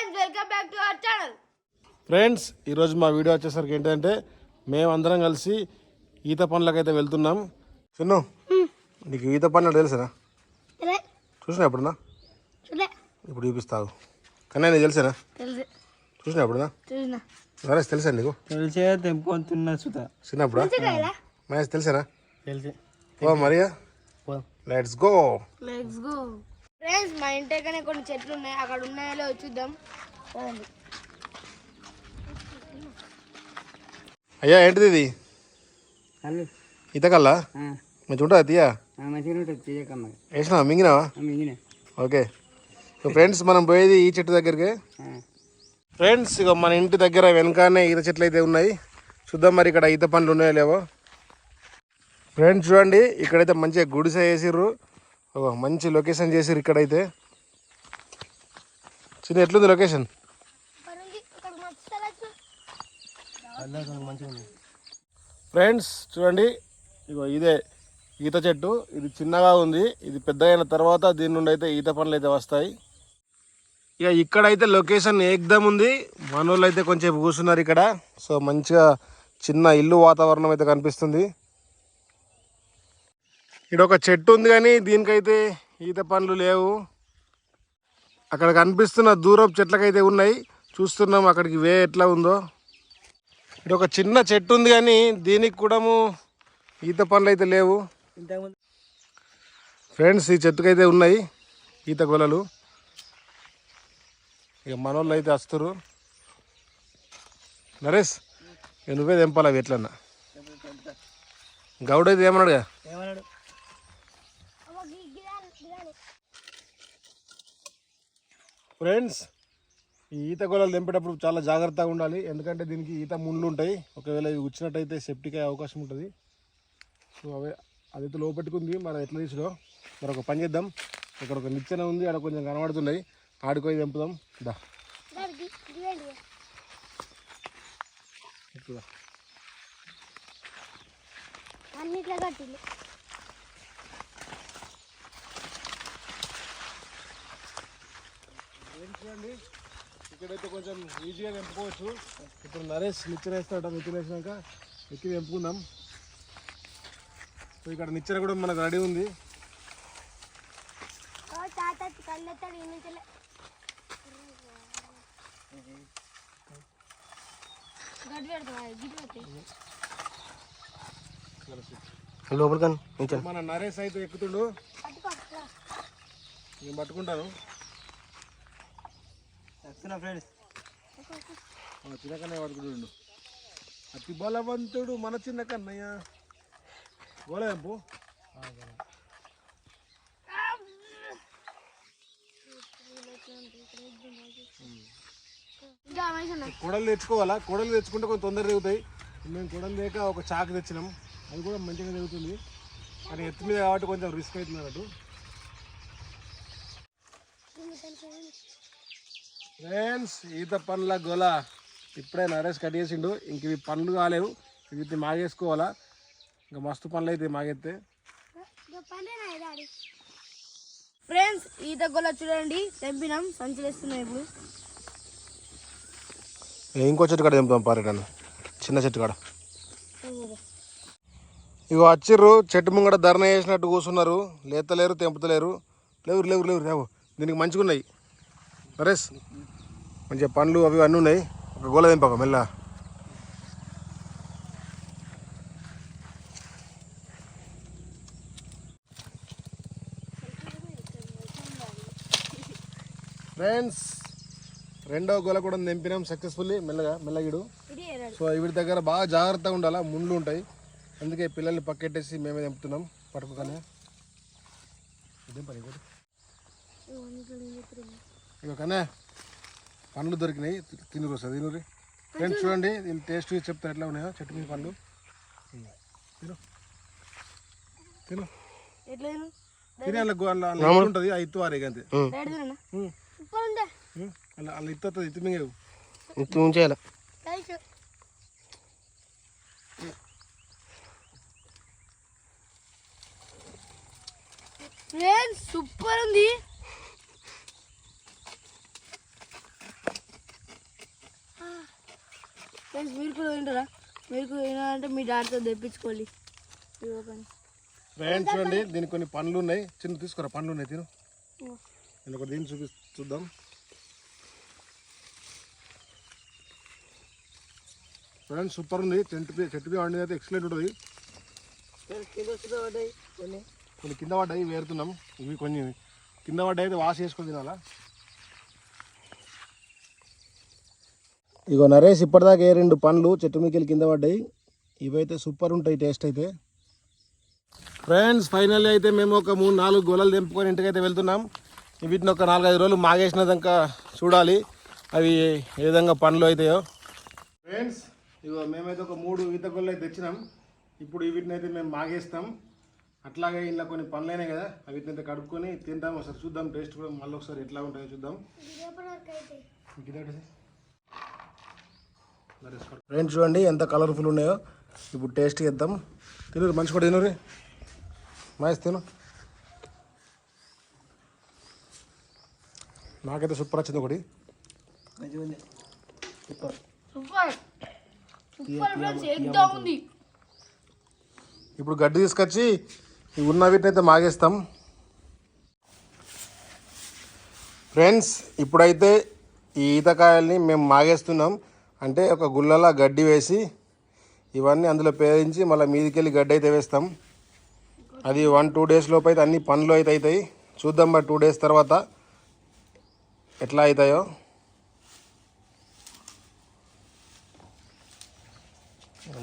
Welcome back to our channel friends ఈరోజు మా video వచ్చేసరికి ఏంటంటే మేమందరం కలిసి ఈత పనులకైతే వెళ్తున్నాం. చిన్ను నీకు ఈత పనులు తెలుసా చూసినా ఎప్పుడున్నా? ఇప్పుడు చూపిస్తావు. కానీ నీకు తెలుసానా తెలుసు. చూసినా ఎప్పుడున్నా? నరేష్ తెలుసా నీకు? తెలిసే తెంపుకొని తిన్నా సుత చిన్నప్పుడా మహేష్ తెలిసి. ఓ Maria let's go let's go friends మా ఇంటి దగ్గరనే కొన్ని చెట్లు ఉన్నాయి అక్కడ ఉన్నాయో చూద్దాం. పదండి. అయ్యా ఏంటిది ఇది? ఈత కల్లా మంచిగా ఉంటుందా తీయా? మంచిగా ఉంటుంది తీయకమ్మ వేసినావా? మింగినావా? ఓకే. సో ఫ్రెండ్స్ మనం పోయేది ఈ చెట్టు దగ్గరికి. ఫ్రెండ్స్ ఇక మన ఇంటి దగ్గర వెనకానే ఈత చెట్లు అయితే ఉన్నాయి. చూద్దాం మరి ఇక్కడ ఈత పండ్లు ఉన్నాయో లేవో. ఫ్రెండ్స్ చూడండి. ఇక్కడైతే మంచిగా గుడిసె వేసిర్రు. మంచి లొకేషన్ చేసారు ఇక్కడైతే. చిన్న ఎట్లుంది లొకేషన్? ఫ్రెండ్స్ చూడండి. ఇగో ఇదే ఈత చెట్టు. ఇది చిన్నగా ఉంది. ఇది పెద్ద అయిన తర్వాత దీని నుండి అయితే ఈత పనులు అయితే వస్తాయి. ఇక ఇక్కడైతే లొకేషన్ ఏకదం ఉంది. మనోళ్ళు అయితే కొంచెం కూర్చున్నారు ఇక్కడ. సో మంచిగా చిన్న ఇల్లు వాతావరణం అయితే కనిపిస్తుంది. ఇక్కడ ఒక చెట్టు ఉంది కానీ దీనికైతే ఈత పండ్లు లేవు. అక్కడ కనిపిస్తున్న దూరపు చెట్లకైతే ఉన్నాయి. చూస్తున్నాం అక్కడికి వే ఎట్లా ఉందో. ఇక్కడ ఒక చిన్న చెట్టు ఉంది కానీ దీనికి కూడా ఈత పండ్లు అయితే లేవు. ఫ్రెండ్స్ ఈ చెట్టుకైతే ఉన్నాయి ఈత గొలలు ఇక మనోళ్ళు అయితే వస్తారు నరేష్ నువ్వే తెంపాలి అవి ఎట్లన్నా. గౌడ్ అయితే ఏమన్నాడుగా? ఫ్రెండ్స్ ఈ ఈత గొలలు తెంపేటప్పుడు చాలా జాగ్రత్తగా ఉండాలి. ఎందుకంటే దీనికి ఈత ముళ్ళు ఉంటాయి. ఒకవేళ ఇవి వచ్చినట్టయితే సెప్టిక్ అయ్యే అవకాశం ఉంటుంది. సో అవే అదైతే లోపెట్టుకుంది మరి ఎట్లా తీసుడో మరి ఒక పని చేద్దాం. ఇక్కడ ఒక నిచ్చెన ఉంది. అక్కడ కొంచెం కనబడుతున్నాయి. ఆడుకోయి తెంపుదాం. దా. ఎక్కుదా చూడండి. ఇక్కడైతే కొంచెం ఈజీగా తెంపుకోవచ్చు ఇప్పుడు నరేష్ నిచ్చెన వేస్తాడ నిచ్చెన వేసినాక ఎక్కి తెంపుకుందాం సో ఇక్కడ నిచ్చెన కూడా మనకు రెడీ ఉంది. తాత కళ్ళెత్తాడు ఈ నుంచెలే గడ్డి పెడతావా? గిడ్డి పెడతాయి లోపల కానీ మన నరేష్ అయితే ఎక్కుతుండు. నేను పట్టుకుంటాను. వస్తున్నా ఫ్రెండ్స్. మన చిన్న కన్నయ్య పట్టుకుంటుండు అతి బలవంతుడు మన చిన్న కన్నయ్య ఉన్నాయి కొడలు తెచ్చుకోవాలా? కొడలు తెచ్చుకుంటే కొంచెం తొందర తెగుతాయి మేము కొడలు లేక ఒక చాకు తెచ్చినాం. అది కూడా మంచిగా తెగుతుంది కానీ ఎత్తు మీద కాబట్టి కొంచెం రిస్క్ అవుతుంది అన్నట్టు. ఫ్రెండ్స్ ఈత పండ్ల గొల. ఇప్పుడే నరేష్ కట్ చేసిండు. ఇంక ఇవి పండ్లు కాలేవు. వీటిని మాగేసుకోవాలా. ఇంకా మస్తు పండ్లు అయితే మాగెత్తే. ఫ్రెండ్స్ ఈత గొల్ల చూడండి. తెంపినాం. సంచులు వేస్తున్నాయి ఇప్పుడు. ఇంకో చెట్టు కాడ తెంపుదాం పారేటాను చిన్న చెట్టు కాడ. ఇగో వచ్చిర్రు. చెట్టు ముంగట ధర్నా చేసినట్టు కూర్చున్నారు లేతలేరు తెంపుతలేరు. లేవు లేవు లేవు లేవు దీనికి మంచిగా ఉన్నాయి నరేష్ మంచిగా పండ్లు అవి అన్నీ ఉన్నాయి. ఒక గోల తెంపక మెల్ల. ఫ్రెండ్స్ రెండో గోల కూడా తెంపినాం సక్సెస్ఫుల్లీ మెల్లగా మెల్లగిడు. సో వీటి దగ్గర బాగా జాగ్రత్తగా ఉండాలా? ముండ్లు ఉంటాయి. అందుకే పిల్లల్ని పక్కెట్టేసి మేమే తెంపుతున్నాం పట్టుకోగానే ఇదేం పని ఇంకోటి? ఇక కన్నా. పండ్లు దొరికినాయి. తినురు వస్తుంది తినురి ఫ్రెండ్స్ చూడండి దీని టేస్ట్ చెప్తారు ఎట్లా ఉన్నాయో చెట్టు మీద పండ్లు. తిను. తిను. తిను? అలా ఉంటుంది ఆ ఇత్తు వారే అంతే. అలా అలా ఇత్తు వస్తుంది ఇత్తు మింగేవు ఉంచేయాలి. థాంక్స్. ఫ్రెండ్స్ సూపర్ ఉంది. ఫ్రెండ్స్ మీరు కూడా వింటారా మీరు కూడా వినాలంటే మీ డాడీతో తెప్పించుకోవాలి ఫ్రెండ్స్ చూడండి దీనికి కొన్ని పండ్లు ఉన్నాయి. చిన్న తీసుకురా పండ్లు ఉన్నాయి తిను. నేను ఒకటి దీన్ని చూపి చూద్దాం. ఫ్రెండ్స్ సూపర్ ఉంది. చెట్టు చెట్టు వండింది అయితే ఎక్సలెంట్ ఉంటుంది. కొన్ని. కింద పడ్డాయి వేరుతున్నాం. ఇవి కొన్ని కింద పడ్డాయి అయితే వాష్ చేసుకొని తినాలా? ఇగో నరేష్ ఇప్పటిదాకా ఏ రెండు పండ్లు చెట్టు మీకెళ్ళి కింద పడ్డాయి. ఇవైతే సూపర్ ఉంటాయి టేస్ట్ అయితే. ఫ్రెండ్స్ ఫైనల్లీ అయితే మేము ఒక మూడు నాలుగు గోళాలు తెంపుకొని ఇంటికైతే వెళ్తున్నాం. వీటిని ఒక నాలుగైదు రోజులు మాగేసినాక చూడాలి అవి ఏ విధంగా పండ్లు అవుతాయో. ఫ్రెండ్స్ ఇగో మేమైతే ఒక మూడు ఈత గొల్లు అయితే తెచ్చినాం. ఇప్పుడు వీటిని అయితే మేము మాగేస్తాం. అట్లాగే ఇంట్లో కొన్ని పనులు అయినాయి కదా అవి వీటిని అయితే కడుక్కొని తింటాం ఒకసారి చూద్దాం టేస్ట్ కూడా మళ్ళీ ఒకసారి ఎట్లా ఉంటాయో చూద్దాం. ఫ్రెండ్స్ చూడండి ఎంత కలర్ఫుల్ ఉన్నాయో. ఇప్పుడు టేస్ట్ చేద్దాం. తినరు మంచి కూడా తినరు. మాస్ తిను. నాకైతే సూపర్ వచ్చింది ఒకటి. సూపర్. సూపర్. ఫ్రెండ్స్ ఎగ్గా ఉంది? ఇప్పుడు గడ్డి తీసుకొచ్చి ఉన్న వీటిని అయితే మాగేస్తాం. ఫ్రెండ్స్ ఇప్పుడైతే ఈ ఈతకాయల్ని మేము మాగేస్తున్నాం. అంటే ఒక గుల్లలా గడ్డి వేసి ఇవన్నీ అందులో పేరించి మళ్ళీ మీదికెళ్ళి గడ్డి అయితే వేస్తాం. అది వన్ టూ డేస్ లోపు అయితే అన్ని పనులు అయితే అవుతాయి చూద్దాం మరి టూ డేస్ తర్వాత ఎట్లా అవుతాయో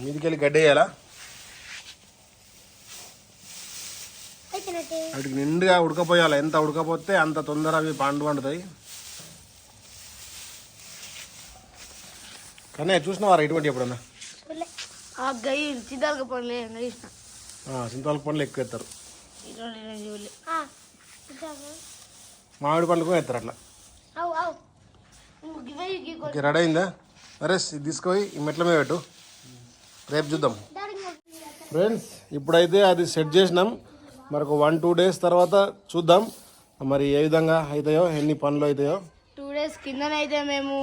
మీదికెళ్ళి గడ్డి వేయాలా? వాటికి నిండుగా ఉడకపోయాలి. ఎంత ఉడకపోతే అంత తొందర అవి పండు పండుతాయి. కానీ చూసినవారా ఇటువంటి ఎప్పుడన్నా? ఆ గై చిద్దాలకు పనులే ఎక్కువ ఎత్తారు. మామిడి పండ్లు కూడా ఎత్తారు అట్లా. ఓకే రెడీ అయిందా? అరే ఇది తీసుకొని ఈ మెట్ల మీద పెట్టు. రేపు చూద్దాం. ఫ్రెండ్స్ ఇప్పుడైతే అది సెట్ చేసినాం. మరి ఒక వన్ టూ డేస్ తర్వాత చూద్దాం. మరి ఏ విధంగా అవుతాయో ఎన్ని పనులు అవుతాయో టూ డేస్ కిందనైతే మేము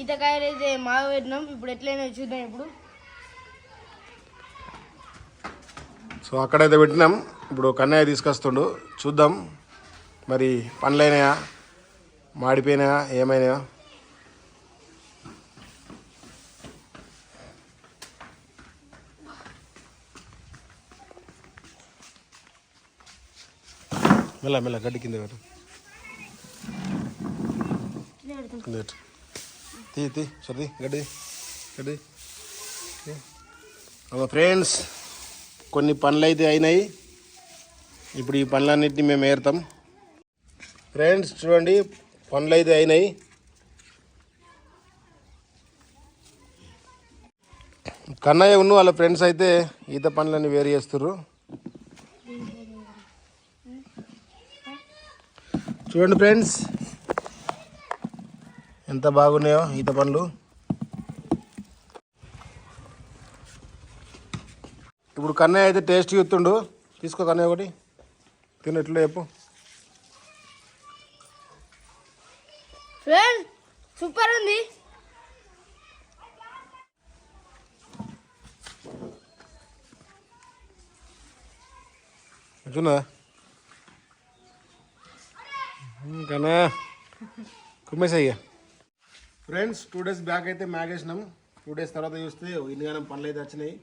ఈతకాయలు అయితే మాగ పెట్టినాం. ఇప్పుడు ఎట్లయినా చూద్దాం ఇప్పుడు. సో అక్కడైతే పెట్టినాం. ఇప్పుడు కన్నయ్య తీసుకొస్తుండు. చూద్దాం. మరి పండ్లైనాయా? మాడిపోయినాయా? ఏమైనాయా? మెల్ల మెల్ల గడ్డి కింద పెట్టు. కింద పెట్టు. తీ తీ సర్ది గడ్డి గడ్డి ఫ్రెండ్స్ కొన్ని పనులు అయితే అయినాయి. ఇప్పుడు ఈ పనులన్నింటినీ మేము ఏరుతాం. ఫ్రెండ్స్ చూడండి పనులు అయితే అయినాయి. కన్నయ్య ఉన్న వాళ్ళ ఫ్రెండ్స్ అయితే ఈత పనులన్నీ వేరు చేస్తున్నారు చూడండి ఫ్రెండ్స్ ఎంత బాగున్నాయో ఈత పనులు ఇప్పుడు కన్నయ్య అయితే టేస్ట్ చూస్తుండు. తీసుకో కన్నయ్య ఒకటి. తిను ఎట్లా చెప్పు. సూపర్ ఉంది. చూనా కన్నా కుమ్మేసయ్య. ఫ్రెండ్స్ టూ డేస్ బ్యాక్ అయితే మ్యాగేసినాం టూ డేస్ తర్వాత చూస్తే ఇన్నిగానం పనులు అయితే వచ్చినాయి.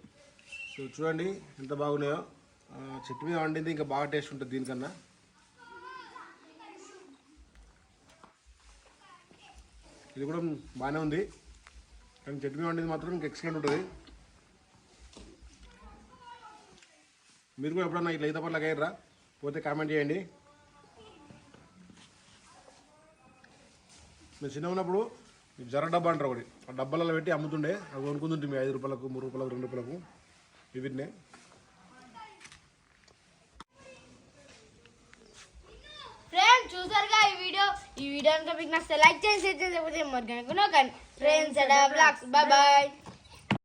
సో చూడండి ఎంత బాగున్నాయో. చెట్టు మీద వండింది ఇంకా బాగా టేస్ట్ ఉంటుంది దీనికన్నా. ఇది కూడా బాగానే ఉంది. కానీ చెట్టు మీద వండింది మాత్రం ఇంకా ఎక్సలెంట్ ఉంటుంది. మీరు కూడా ఎప్పుడన్నా ఇట్లా ఈత పట్ల అయ్యారా? పోతే కామెంట్ చేయండి. మేము చిన్న ఉన్నప్పుడు ఈ జర డబ్బా అంటారు ఒకటి ఆ డబ్బాలలో పెట్టి అమ్ముతుండే అవి కొనుక్కుంటుంటే ఐదు రూపాయలకు మూడు రూపాయలకు రెండు రూపాయలకు వీటినే ఫ్రెండ్స్ చూసారుగా ఈ వీడియో ఈ వీడియో కనుక మీకు నచ్చితే లైక్ చేసి చేసి లేకపోతే మరి కనుక ఫ్రెండ్స్ బాయ్